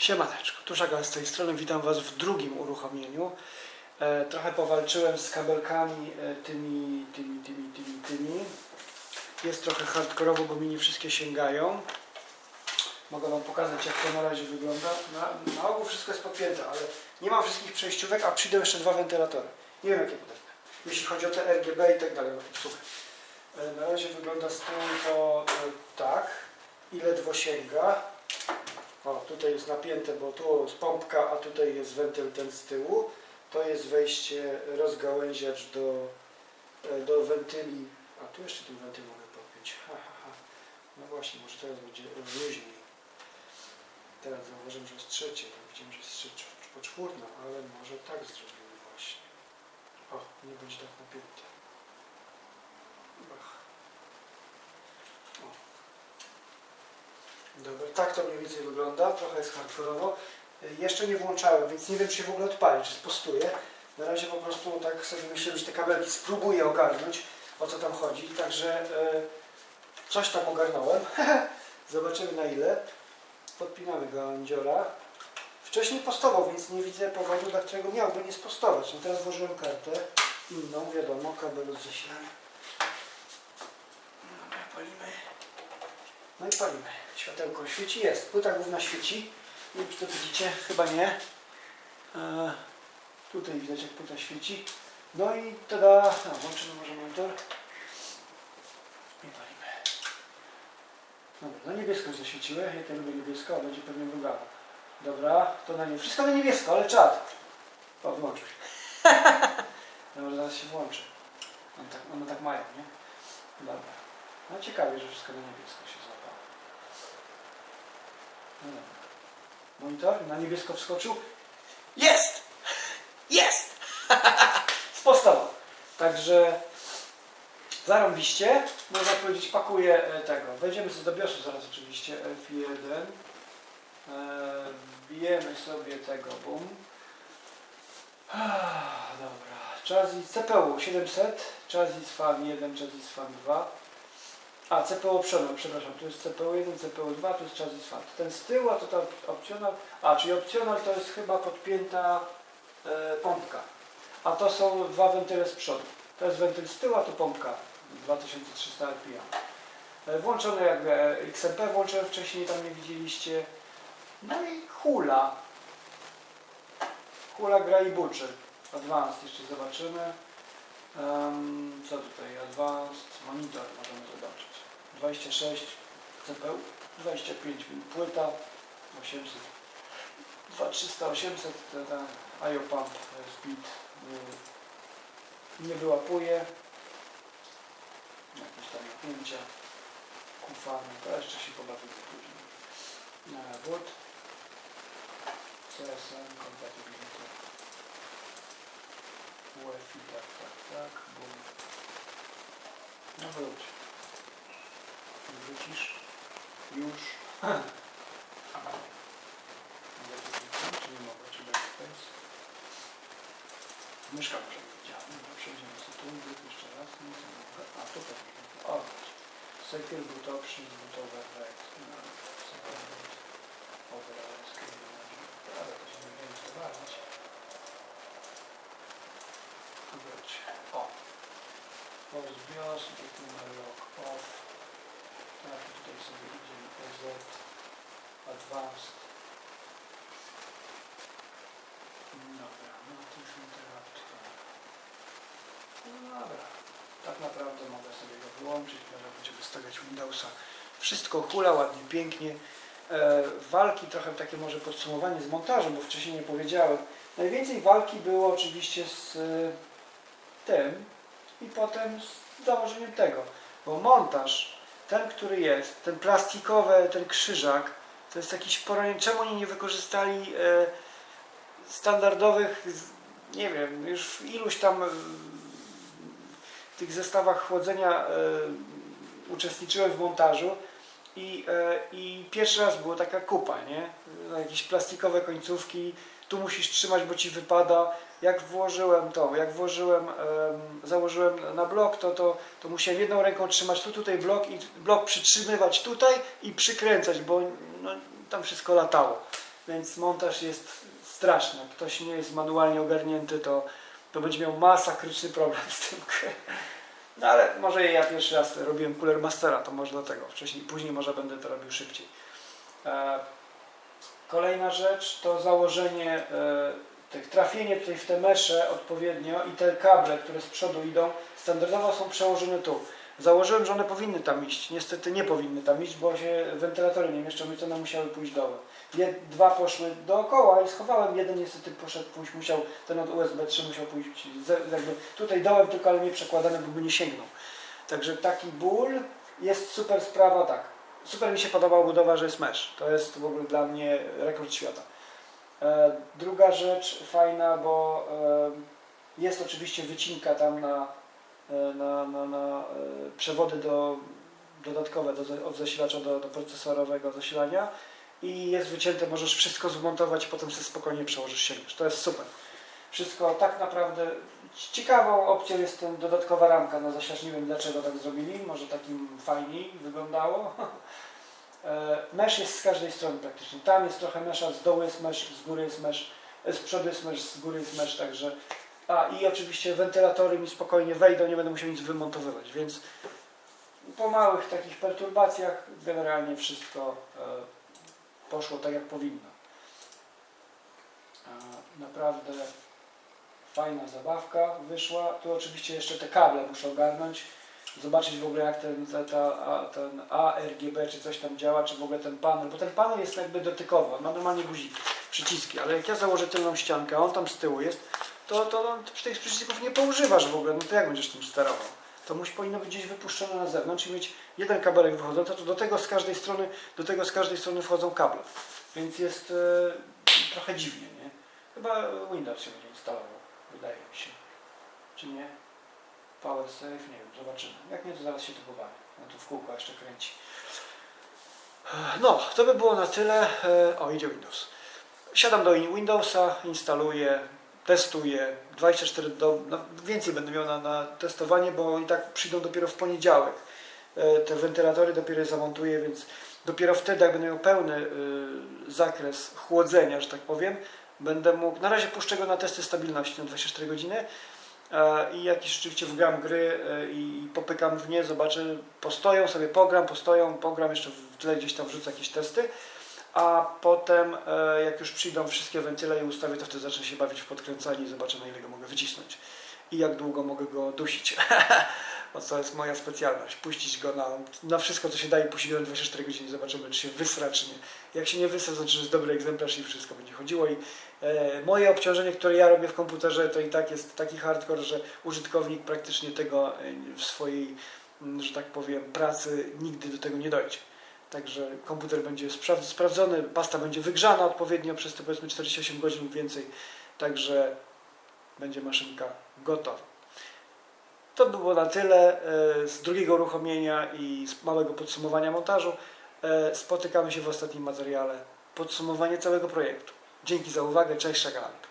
Siemaneczko, Tuszagan z tej strony, witam Was w drugim uruchomieniu. E, trochę powalczyłem z kabelkami e, tymi, tymi, tymi, tymi, tymi. Jest trochę hardkorowo, bo mi nie wszystkie sięgają. Mogę Wam pokazać jak to na razie wygląda. Na, na ogół wszystko jest podpięte, ale nie mam wszystkich przejściówek, a przyjdą jeszcze dwa wentylatory. Nie wiem jakie podepnę. Jeśli chodzi o te RGB i tak dalej. No, Słuchaj. E, Na razie wygląda z tyłu to e, tak. I ledwo sięga. O, tutaj jest napięte, bo tu jest pompka, a tutaj jest wentyl ten z tyłu. To jest wejście, rozgałęziacz do, e, do wentyli. A tu jeszcze ten wentyl mogę podpiąć. Ha, ha, ha. No właśnie, może teraz będzie luźniej. Teraz zauważyłem, że jest trzecie. Tam widziałem, że jest trze- poczwórna, ale może tak zrobimy właśnie. O, nie będzie tak napięte. Dobra, tak to mniej więcej wygląda, trochę jest hardkorowo. Y, Jeszcze nie włączałem, więc nie wiem czy się w ogóle odpali, czy spostuję. Na razie po prostu tak sobie myślę, że te kabelki spróbuję ogarnąć, o co tam chodzi. Także y, coś tam ogarnąłem. Zobaczymy na ile. Podpinamy go andziora. Wcześniej postował, więc nie widzę powodu, dla którego miałby nie spostować. No teraz włożyłem kartę inną, wiadomo, kabel od zasilania. Dobra, palimy. No i palimy. Światełko świeci, jest. Płyta główna świeci. Nie wiem, czy to widzicie, chyba nie. E, tutaj widać, jak płyta świeci. No i tada, no, włączymy może monitor. I palimy. Dobra, na niebiesko zaświeciły. Ja lubię niebiesko, będzie pewnie wyglądało. Dobra, to na nie. Wszystko na niebiesko, ale czad. O, włączył się. Dobra, zaraz się włączy. One tak, one tak mają, nie? Dobra. No ciekawie, że wszystko na niebiesko się złapało. No. Monitor na niebiesko wskoczył. Jest! Jest! Spostował. Także zarąbiście, można powiedzieć, pakuję e, tego. Wejdziemy sobie do BIOSu zaraz oczywiście F1. E, Wbijemy sobie tego, bum. Ah, Dobra. Chassis CPU 700, chassis FAN 1, chassis FAN 2. A, CPU optional, przepraszam, tu jest CPU 1, CPU 2, tu jest chassis FAN. Ten z tyłu, a to tam optional. A, czyli optional to jest chyba podpięta e, pompka. A to są dwa wentyle z przodu. To jest wentyl z tyłu, a to pompka 2300 RPM. E, Włączone jakby e, XMP włączyłem wcześniej, tam nie widzieliście. No i hula. Hula gra i buczy. Advanced jeszcze zobaczymy. Em, co tutaj? Advanced monitor możemy zobaczyć. 26 CPU, 25 płyta, 800, 2300, 800, ten, ten IO speed nie, nie wyłapuje. Jakieś tam napięcia, kufany, to jeszcze się pobawimy później. Wood, CSM, compatibility. UEFI, tak, tak, tak, bum. No wróć. Wrócisz. Już. Mogę to kliknąć, czy nie mogę, czy backspace? Myszka może nie działa. Dobra, przejdziemy sobie tu, wróć jeszcze raz, nic nie mogę. A, tu pewnie. O, boot options, boot override. No, second boot override, screen management. Ale to się nie będzie instalować. Wróć. O. Post BIOS, git numer log off. Tak, i tutaj sobie idziemy EZ Advanced. Dobra, no Notice Interrupt. No dobra. Tak naprawdę mogę sobie go wyłączyć, teraz będziemy wystawiać Windowsa. Wszystko hula ładnie, pięknie. E, walki, trochę takie może podsumowanie z montażem, bo wcześniej nie powiedziałem. Najwięcej walki było oczywiście z e, tym i potem z założeniem tego. Bo montaż, ten który jest, ten plastikowy, ten krzyżak, to jest jakiś poronienie. Czemu oni nie wykorzystali e, standardowych, nie wiem, już w iluś tam e, tych zestawach chłodzenia e, uczestniczyłem w montażu i, e, i pierwszy raz była taka kupa, nie? Jakieś plastikowe końcówki, tu musisz trzymać, bo ci wypada. Jak włożyłem to, jak włożyłem, em, założyłem na blok, to, to, to musiałem jedną ręką trzymać tu, tutaj blok i blok przytrzymywać tutaj i przykręcać, bo no, tam wszystko latało. więc montaż jest straszny. Ktoś nie jest manualnie ogarnięty, to, to będzie miał masakryczny problem z tym. No ale może ja pierwszy raz robiłem Cooler Mastera, to może dlatego. Wcześniej, później może będę to robił szybciej. E, Kolejna rzecz to założenie e, tych, trafienie tutaj w te mesze odpowiednio i te kable, które z przodu idą, standardowo są przełożone tu. Założyłem, że one powinny tam iść. Niestety nie powinny tam iść, bo się wentylatory nie mieszczą, więc one musiały pójść dołem. Dwa poszły dookoła i schowałem, jeden niestety poszedł pójść, musiał, ten od USB 3 musiał pójść jakby tutaj dołem, tylko ale nie przekładany, bo by nie sięgnął. Także taki ból jest super sprawa, tak. Super mi się podoba budowa, że jest mesh. To jest w ogóle dla mnie rekord świata. E, druga rzecz fajna, bo e, jest oczywiście wycinka tam na, na, na, na e, przewody do, dodatkowe do, od zasilacza do, do procesorowego zasilania i jest wycięte, możesz wszystko zmontować, potem sobie spokojnie przełożysz sięgniesz. To jest super. Wszystko tak naprawdę ciekawą opcją jest ten dodatkowa ramka na zasilacz. Nie wiem dlaczego tak zrobili, może takim fajniej wyglądało. E, Mesh jest z każdej strony praktycznie. Tam jest trochę mesza, z dołu jest mesh, z góry jest mesh, e, z przodu jest mesh, z góry jest mesh, także... A i oczywiście wentylatory mi spokojnie wejdą, nie będę musiał nic wymontowywać, więc po małych takich perturbacjach generalnie wszystko e, poszło tak jak powinno. E, Naprawdę fajna zabawka wyszła. Tu oczywiście jeszcze te kable muszę ogarnąć. Zobaczyć w ogóle jak ten, ta, ta, ten ARGB czy coś tam działa, czy w ogóle ten panel, bo ten panel jest jakby dotykowy, ma normalnie guziki, przyciski, ale jak ja założę tylną ściankę, on tam z tyłu jest, to, to, to, to tych przycisków nie poużywasz w ogóle, no to jak będziesz tym sterował? To musi powinno być gdzieś wypuszczone na zewnątrz i mieć jeden kabelek wychodzący, to do tego z każdej strony, do tego z każdej strony wchodzą kable. Więc jest e, trochę dziwnie, nie? Chyba Windows się będzie instalował, wydaje mi się. Czy nie? Power Save, nie wiem, zobaczymy. Jak nie, to zaraz się tu pobawię. No tu w kółko jeszcze kręci. No, to by było na tyle. E, O, idzie Windows. Siadam do in- Windowsa, instaluję, testuję. 24 do, no, więcej będę miał na, na testowanie, bo i tak przyjdą dopiero w poniedziałek. E, Te wentylatory dopiero zamontuję, więc dopiero wtedy, jak będę miał pełny y, zakres chłodzenia, że tak powiem, będę mógł. Na razie puszczę go na testy stabilności na 24 godziny. E, i jak rzeczywiście wgram gry e, i popykam w nie, zobaczę, postoją sobie, pogram, postoją, pogram, jeszcze w tle gdzieś tam wrzucę jakieś testy, a potem e, jak już przyjdą wszystkie wentyle i ustawię, to wtedy zacznę się bawić w podkręcanie i zobaczę na ile go mogę wycisnąć i jak długo mogę go dusić. Bo to jest moja specjalność, puścić go na, na wszystko co się daje, puścić go na 24 godziny, zobaczymy czy się wysra czy nie. Jak się nie wysra, to znaczy, że jest dobry egzemplarz i wszystko będzie chodziło i E, Moje obciążenie, które ja robię w komputerze, to i tak jest taki hardcore, że użytkownik praktycznie tego e, w swojej, że tak powiem, pracy nigdy do tego nie dojdzie. Także komputer będzie spra- sprawdzony, pasta będzie wygrzana odpowiednio przez te powiedzmy 48 godzin lub więcej, także będzie maszynka gotowa. To było na tyle e, z drugiego uruchomienia i z małego podsumowania montażu. E, Spotykamy się w ostatnim materiale. Podsumowanie całego projektu. Dzięki za uwagę, cześć Szagalanka.